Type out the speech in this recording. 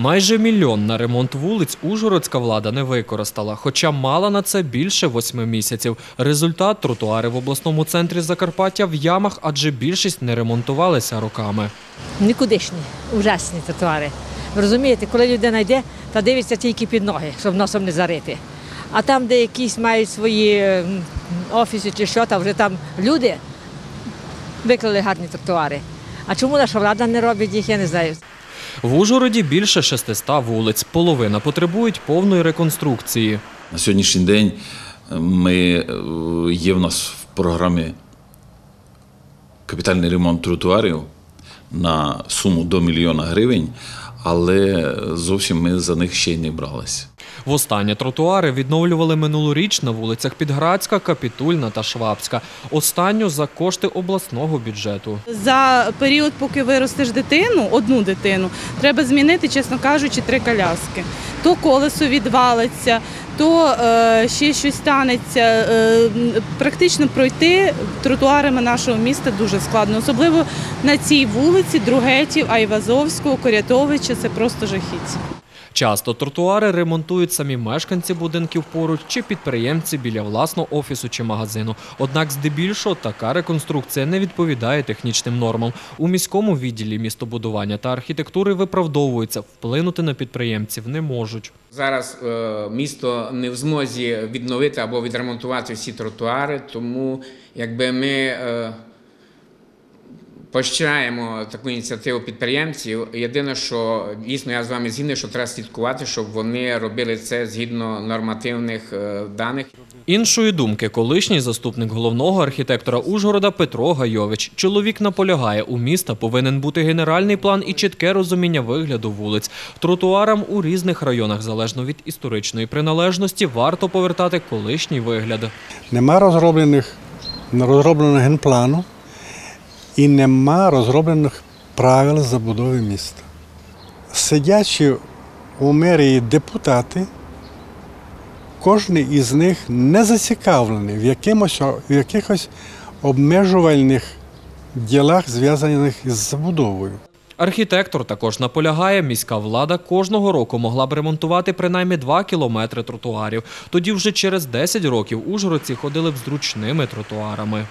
Майже мільйон на ремонт вулиць ужгородська влада не використала, хоча мала на це більше восьми місяців. Результат тротуари в обласному центрі Закарпаття в ямах, адже більшість не ремонтувалися роками. Нікудишні, ужасні тротуари. Ви розумієте, коли людина йде, та дивиться тільки під ноги, щоб носом не зарити. А там, де якісь мають свої офіси чи що, там вже там люди виклали гарні тротуари. А чому наша влада не робить їх, я не знаю. В Ужгороді більше 600 вулиць. Половина потребують повної реконструкції. На сьогоднішній день ми, е, є в нас в програмі капітальний ремонт тротуарів на суму до мільйона гривень, але зовсім ми за них ще й не бралися. Востаннє тротуари відновлювали минулоріч на вулицях Підградська, Капітульна та Швабська. Останню за кошти обласного бюджету. За період, поки виростеш дитину, одну дитину, треба змінити, чесно кажучи, три коляски. То колесо відвалиться, то е, ще щось станеться. Е, практично пройти тротуарами нашого міста дуже складно, особливо на цій вулиці Другетів, Айвазовського, Корятовича. Це просто жахіття. Часто тротуари ремонтують самі мешканці будинків поруч чи підприємці біля власного офісу чи магазину. Однак, здебільшого, така реконструкція не відповідає технічним нормам. У міському відділі містобудування та архітектури виправдовуються, вплинути на підприємців не можуть. Зараз е, місто не в змозі відновити або відремонтувати всі тротуари, тому якби ми е, поощряємо таку ініціативу підприємців. Єдине, що дійсно я з вами згідний, що треба слідкувати, щоб вони робили це згідно нормативних е, даних. Іншої думки, колишній заступник головного архітектора Ужгорода Петро Гайович. Чоловік наполягає, у міста повинен бути генеральний план і чітке розуміння вигляду вулиць. Тротуарам у різних районах, залежно від історичної приналежності, варто повертати колишній вигляд. Нема розроблених розробленого генплану і нема розроблених правил забудови міста. Сидячи у мерії депутати, кожен із них не зацікавлений в, якимось, в якихось обмежувальних ділах, зв'язаних із забудовою. Архітектор також наполягає, міська влада кожного року могла б ремонтувати принаймні 2 кілометри тротуарів. Тоді вже через 10 років ужгородці ходили б зручними тротуарами.